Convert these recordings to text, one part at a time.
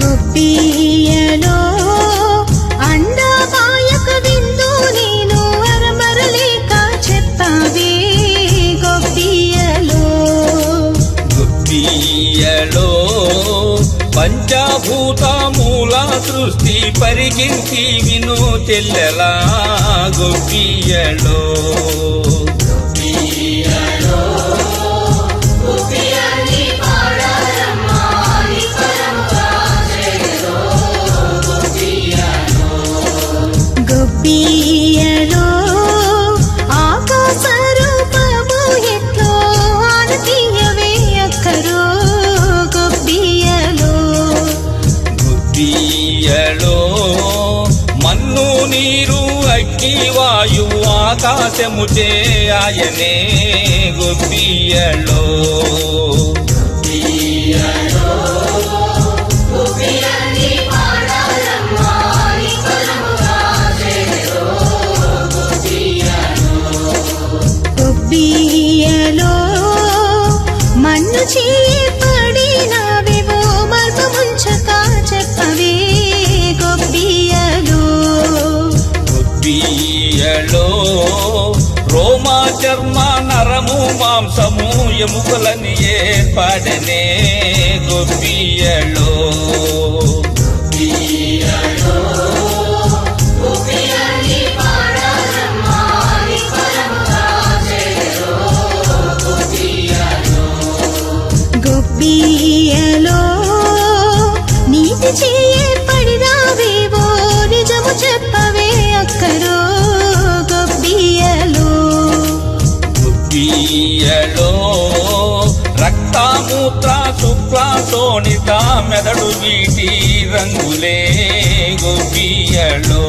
గొప్పియలో అండమాయక విందు నేను అరమరలేక చెప్పవే గొప్పియలో గుప్పియలో పంచభూత సృష్టి పరిగించి విను తెల్లలా గుప్పియలో గొప్పియలో ఆకాశము చేయనే గుప్పియలో ఎముకలని ఏర్పడనే గుప్పియలో గొప్పియలో నీతి నిజము చెప్పవే అక్కరో గొప్పియలో గుప్పియలో రక్తమూత్ర శుక్ల మెదడు వీటి రంగులే గుప్పియలో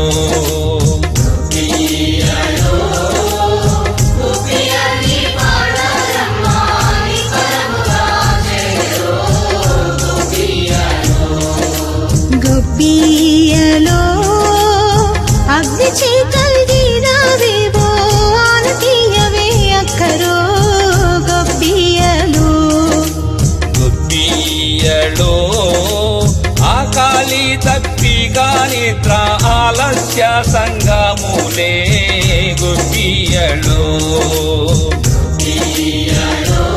ఆలస్య సంగములే గుప్పియలో. గొప్పియలో.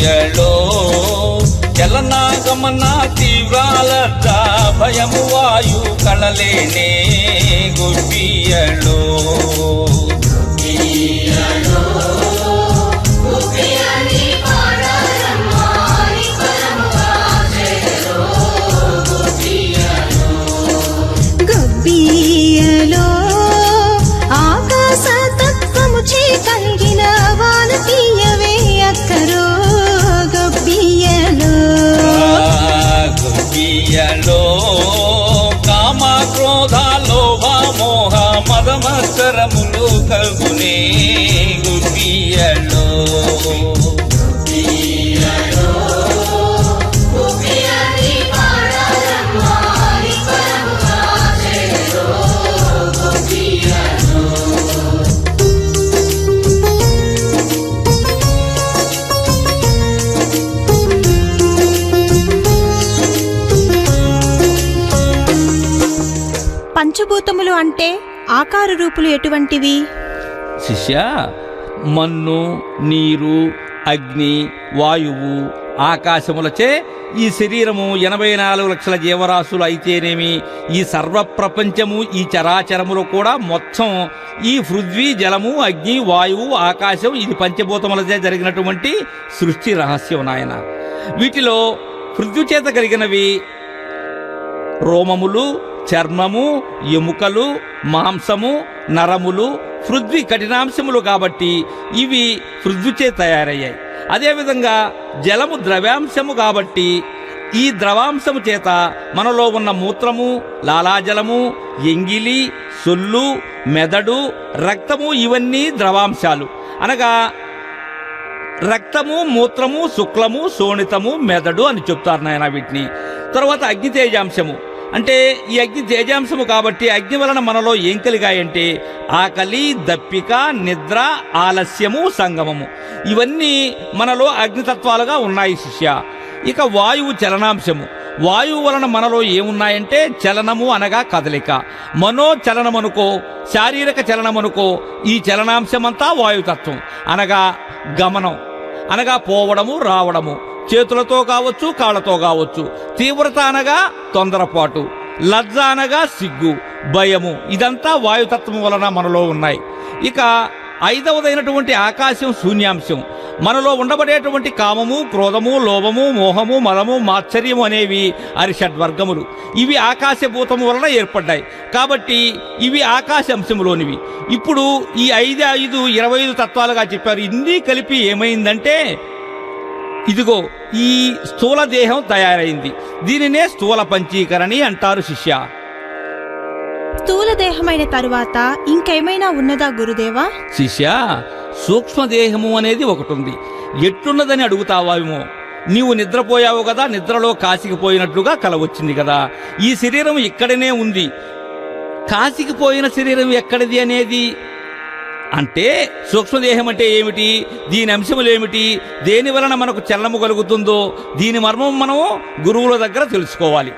గుప్పియలో చలనాగమన తీవ్రాలర్జ భయము వాయు కళలేనే గుప్పియలో మదమత్సరములు కలుగునే గుప్పియలో పంచభూతములు అంటే ఆకార రూపులు ఎటువంటివి? శిష్య మన్ను నీరు అగ్ని వాయువు ఆకాశములచే ఈ శరీరము ఎనభై నాలుగు లక్షల జీవరాశులు అయితేనేమి ఈ సర్వ ప్రపంచము ఈ చరాచరములు కూడా మొత్తం ఈ పృథ్వీ జలము అగ్ని వాయువు ఆకాశం ఇది పంచభూతములచే జరిగినటువంటి సృష్టి రహస్యం నాయన. వీటిలో పృథ్వీ చేత కలిగినవి రోమములు చర్మము ఎముకలు మాంసము నరములు పృథ్వీ కఠినాంశములు కాబట్టి ఇవి పృథ్వీచే తయారయ్యాయి. అదేవిధంగా జలము ద్రవ్యాంశము కాబట్టి ఈ ద్రవాంశము చేత మనలో ఉన్న మూత్రము లాలాజలము ఎంగిలి సొల్లు మెదడు రక్తము ఇవన్నీ ద్రవాంశాలు. అనగా రక్తము మూత్రము శుక్లము శోణితము మెదడు అని చెప్తారు నాయన వీటిని. తర్వాత అగ్ని తేజాంశము అంటే ఈ అగ్ని తేజాంశము కాబట్టి అగ్ని వలన మనలో ఏం కలిగాయంటే ఆకలి దప్పిక నిద్ర ఆలస్యము సంగమము. ఇవన్నీ మనలో అగ్నితత్వాలుగా ఉన్నాయి శిష్య. ఇక వాయువు చలనాంశము. వాయువు వలన మనలో ఏమున్నాయంటే చలనము అనగా కదలిక. మనో చలనమనుకో శారీరక చలనమనుకో ఈ చలనాంశమంతా వాయుతత్వం. అనగా గమనం. అనగా పోవడము రావడము. చేతులతో కావచ్చు కాళ్ళతో కావచ్చు. తీవ్రత అనగా తొందరపాటు లజ్జ అనగా సిగ్గు భయము. ఇదంతా వాయుతత్వం వలన మనలో ఉన్నాయి. ఇక ఐదవదైనటువంటి ఆకాశం శూన్యాంశం. మనలో ఉండబడేటువంటి కామము క్రోధము లోభము మోహము మలము మాత్సర్యము అనేవి అరిషడ్వర్గములు ఇవి ఆకాశభూతము వలన ఏర్పడ్డాయి. కాబట్టి ఇవి ఆకాశంశములోనివి. ఇప్పుడు ఈ ఐదు ఐదు ఇరవై ఐదు తత్వాలుగా చెప్పారు. ఇన్ని కలిపి ఏమైందంటే ఇదిగో ఈ స్థూల దేహం తయారైంది. దీనినే స్థూల పంచీకరణి అంటారు శిష్య. స్థూల దేహమైన తరువాత ఇంకేమైనా ఉన్నదా గురుదేవా? శిష్య సూక్ష్మదేహము అనేది ఒకటి ఉంది ఎట్లున్నదని అడుగుతావేమో. నీవు నిద్రపోయావు కదా నిద్రలో కాసికిపోయినట్లుగా కల వచ్చింది కదా. ఈ శరీరం ఇక్కడనే ఉంది. కాసికిపోయిన శరీరం ఎక్కడిది అనేది అంటే సూక్ష్మదేహం అంటే ఏమిటి? దీని అంశములు ఏమిటి దేని వలన మనకు చలనము కలుగుతుందో దీని మర్మం మనము గురువుల దగ్గర తెలుసుకోవాలి.